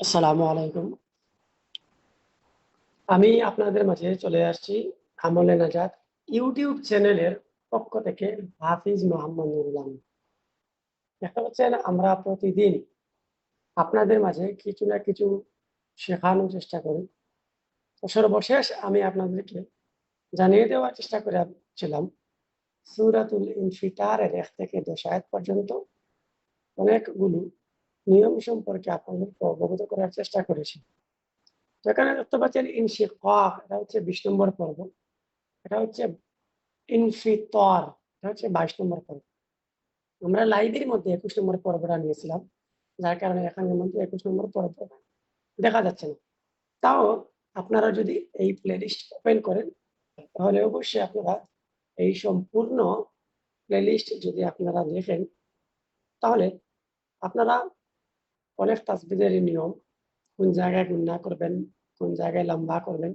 আসসালামু আলাইকুম। আমি আপনাদের মাঝে চলে আসছি আমলে নাজাদ ইউটিউব চ্যানেলের পক্ষ থেকে হাফিজ মোহাম্মদ নুরুল আমিন দেখা আমরা প্রতিদিন আপনাদের মাঝে কিছু না কিছু শেখানোর চেষ্টা করি। সর্বশেষ আমি আপনাদেরকে জানিয়ে দেওয়ার চেষ্টা করেছিলাম, সুরাতুল ইনফিতারের এক থেকে দশ আয়াত পর্যন্ত অনেকগুলো নিয়ম সম্পর্কে আপনাদেরকে অবগত করার চেষ্টা করেছি। তো এখানে দেখতে পাচ্ছেন ইনশিকাক এটা হচ্ছে বিশ নম্বর পর্ব। এটা হচ্ছে ইনফিতর, এটা হচ্ছে বাইশ নম্বর পর্ব। আমরা লাইভের মধ্যে একুশ নম্বর পর্বটা নিয়েছিলাম, যার কারণে এখানের মধ্যে একুশ নম্বর পর্ব দেখা যাচ্ছে না। তাও আপনারা যদি এই প্লেলিস্ট ওপেন করেন, তাহলে অবশ্যই আপনারা এই সম্পূর্ণ প্লেলিস্ট যদি আপনারা দেখেন, তাহলে আপনারা অনেক তাসবিদের নিয়ম, কোন জায়গায় গুন্না করবেন, কোন জায়গায় লম্বা করবেন,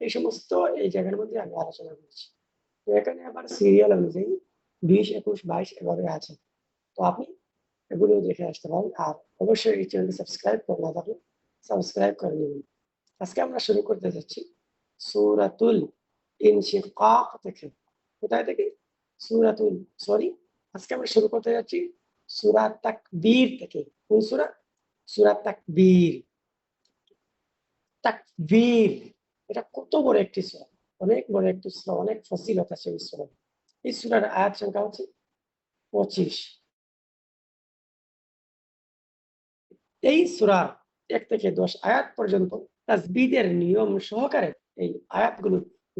এই সমস্ত এই জায়গার মধ্যে আমি আলোচনা করছি। তো এখানে আবার সিরিয়াল অনুযায়ী বিশ, একুশ, বাইশ এভাবে আছে। তো আপনি এগুলো দেখে আসতে পারেন। আর অবশ্যই এই চ্যানেলটি সাবস্ক্রাইব করে না থাকলে সাবস্ক্রাইব করে নেবেন। আজকে আমরা শুরু করতে যাচ্ছি সুরাতুল ইনশিকাক থেকে। কোথায় থেকে? সুরাতুল সরি আজকে আমরা শুরু করতে যাচ্ছি সুরা তাকবীর থেকে। কোন সুরা? সুরা তাকবীর। তাকবীর, এটা কত বড় একটি সুরা, অনেক বড় একটি সুরা, অনেক ফসিলত আছে এই সুরা এই সুরার আয়াত সংখ্যা হচ্ছে পঁচিশ। এই সুরার এক থেকে দশ আয়াত পর্যন্ত তাসবিদের নিয়ম সহকারে এই আয়াতগুলো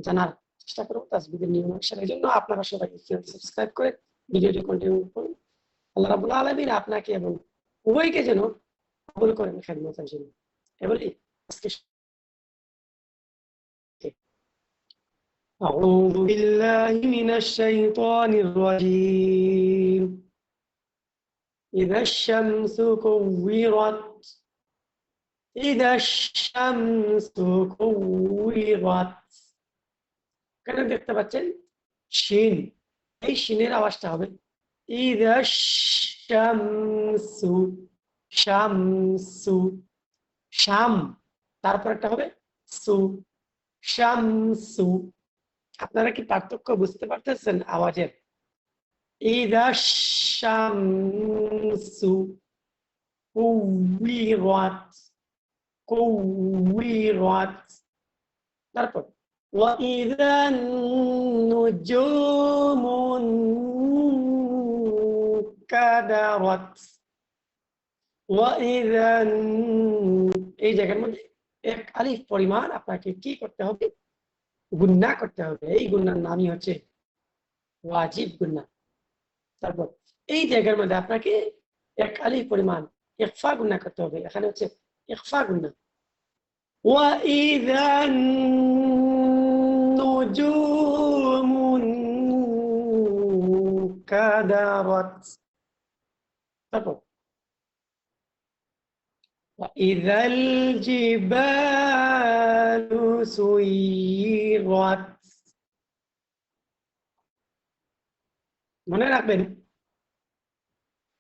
জানার চেষ্টা করব তাসবিদের নিয়ম অনুসারে। জন্য আপনারা সবাই চ্যানেল সাবস্ক্রাইব করে ভিডিওটি কন্টিনিউ করুন। আল্লাহ রাবুল আলমিন আপনাকে এবং উভয়কে যেন কবুল করেন খেদমতের জন্য এবারে আজকে أعوذ بالله من الشيطان الرجيم إذا الشمس كورت إذا الشمس كورت কেন দেখতে পাচ্ছেন শিন এই শিনের আওয়াজটা হবে إذا الشمس শামসু শাম তারপর একটা হবে সু শামসু আপনারা কি পার্থক্য বুঝতে পারতেছেন আওয়াজের ইদা শামসু কুবিরাত কুবিরাত তারপর وإذا النجوم انكدرت এই জায়গার মধ্যে এক আলিফ পরিমাণ আপনাকে কি করতে হবে গুন্না করতে হবে এই গুন্নার নামই হচ্ছে ওয়াজিব গুন্না তারপর এই জায়গার মধ্যে আপনাকে এক আলিফ পরিমাণ ইকফা গুন্না করতে হবে এখানে হচ্ছে ইকফা গুন্না وإذا النجوم انكدرت তারপর وإذا الجبال سيرت মনে রাখবেন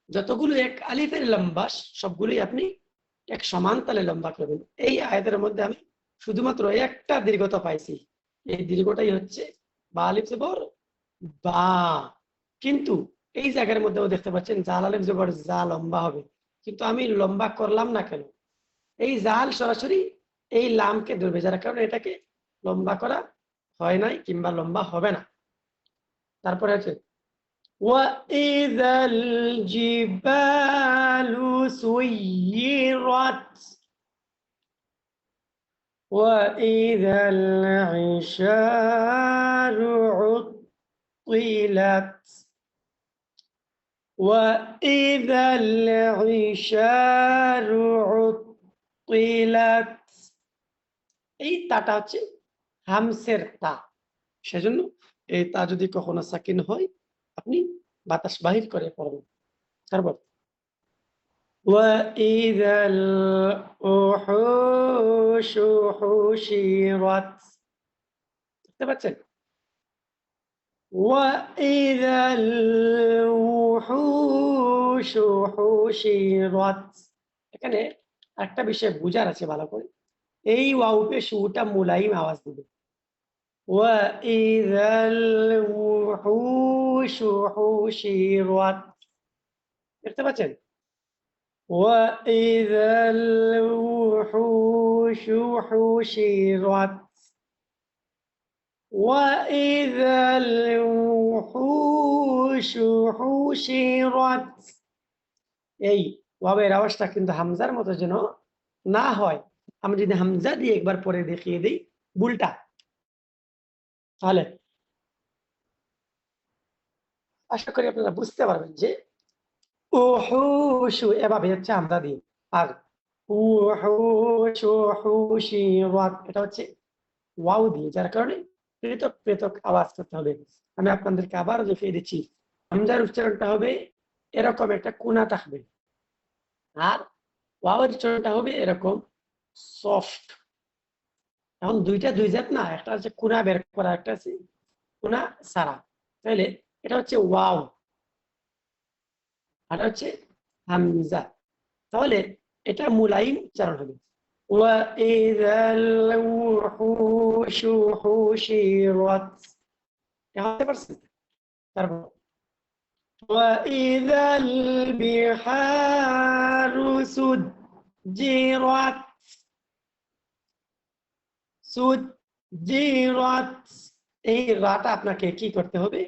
যতগুলো এক আলিফের লম্বা সবগুলোই আপনি এক সমান তালে লম্বা করবেন এই আয়াতের মধ্যে আমি শুধুমাত্র একটা দীর্ঘতা পাইছি এই দীর্ঘটাই হচ্ছে বা আলিফ জবর বা কিন্তু এই জায়গার মধ্যেও দেখতে পাচ্ছেন জাল আলিফ জবর যা লম্বা হবে কিন্তু আমি লম্বা করলাম না কেন এই জাল সরাসরি এই লামকে ধরবে যার কারণে এটাকে লম্বা করা হয় নাই কিংবা লম্বা হবে না তারপরে আছে وإذا الجبال سيرت وإذا العشار عطلت وإذا العشار عطلت এই তাটা হচ্ছে হামসের তা সেজন্য এই তা যদি কখনো সাকিন হয় আপনি বাতাস বাহির করে পড়বেন তারপর وإذا الوحوش حشرت দেখতে পাচ্ছেন وإذا الوحوش حشرت এখানে একটা বিষয় বুঝার আছে ভালো করে এই ওয়াও পেশ ওটা মুলাইম আওয়াজ দিবে وإذا الوحوش حشرت দেখতে পাচ্ছেন وإذا الوحوش حشرت وإذا الوحوش حشرت এই ওয়াবের আওয়াজটা কিন্তু হামজার মতো যেন না হয় আমি যদি হামজা দিয়ে একবার পরে দেখিয়ে দিই বুলটা তাহলে আশা করি আপনারা বুঝতে পারবেন যে উহুশু এভাবে হচ্ছে হামজা দিয়ে আর উহুশু হুশিরাত এটা হচ্ছে ওয়াও দিয়ে যার কারণে পৃথক পৃথক আওয়াজ করতে হবে। আমি আপনাদেরকে আবারও দেখিয়ে দিচ্ছি। হামজার উচ্চারণটা হবে এরকম একটা কোনা থাকবে। আর ওয়াওয়ের উচ্চারণটা হবে এরকম সফট এখন দুইটা দুই জাত না, একটা হচ্ছে কোনা বের করা, একটা আছে কোনা সারা তাইলে এটা হচ্ছে ওয়াও। আর হচ্ছে হামজা। তাহলে এটা মুলাইম উচ্চারণ হবে। وإذا الوحوش حشرت বুঝতে পারছেন তারপর وإذا البحار سجرت সুজিরাত এই রাটা আপনাকে কি করতে হবে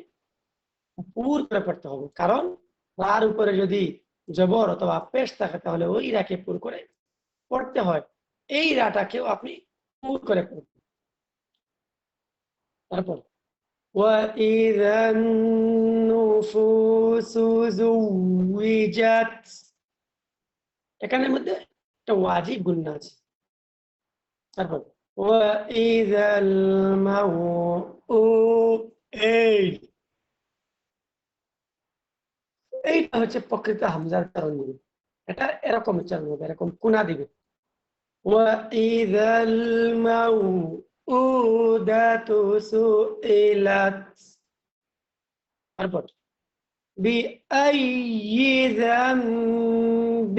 পুর করে পড়তে হবে কারণ রার উপরে যদি জবর অথবা পেশ থাকে তাহলে ওই রাকে পুর করে পড়তে হয় এই রাটাকেও আপনি পুর করে পড়বেন তারপর وإذا النفوس زوجت এখানের মধ্যে একটা ওয়াজিব গুন্না আছে তারপর وإذا الموءودة এই এইটা হচ্ছে প্রকৃত হামজার কারণ দিবে এটা এরকম উচ্চারণ হবে এরকম কোনা দিবে وإذا الموءودة سئلت তারপর بأي ذنب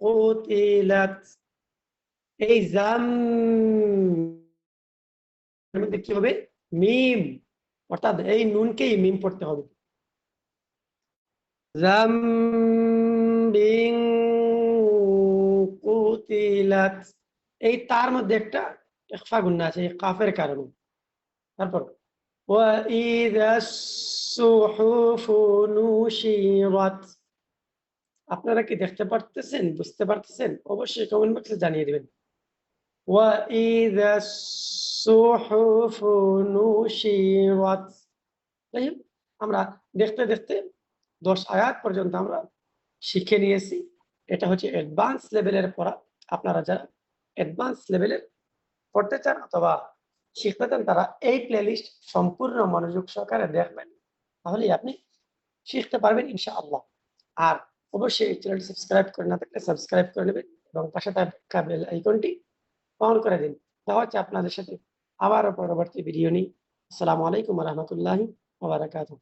قتلت এই জাম মধ্যে কি হবে মিম অর্থাৎ এই নুনকেই মিম পড়তে হবে জাম্বিং কুতিলাত এই তার মধ্যে একটা ইখফা গুন্না আছে কাফের কারণে। তারপর আপনারা কি দেখতে পারতেছেন, বুঝতে পারতেছেন? অবশ্যই কমেন্ট বক্সে জানিয়ে দেবেন। আমরা দেখতে দেখতে দশ আয়াত পর্যন্ত আমরা শিখে নিয়েছি। এটা হচ্ছে অ্যাডভান্স লেভেলের পড়া। আপনারা যারা অ্যাডভান্স লেভেলের পড়তে চান অথবা শিখতে চান, তারা এই প্লেলিস্ট সম্পূর্ণ মনোযোগ সহকারে দেখবেন। তাহলেই আপনি শিখতে পারবেন ইনশাআল্লাহ। আর অবশ্যই এই চ্যানেলটি সাবস্ক্রাইব করে না থাকলে সাবস্ক্রাইব করে নেবেন এবং পাশে থাকা আইকনটি অন করে দিন। দেখা হচ্ছে আপনাদের সাথে আবারও পরবর্তী ভিডিও নিই আসসালামু আলাইকুম রহমতুল্লাহি ওবারাকাতুহ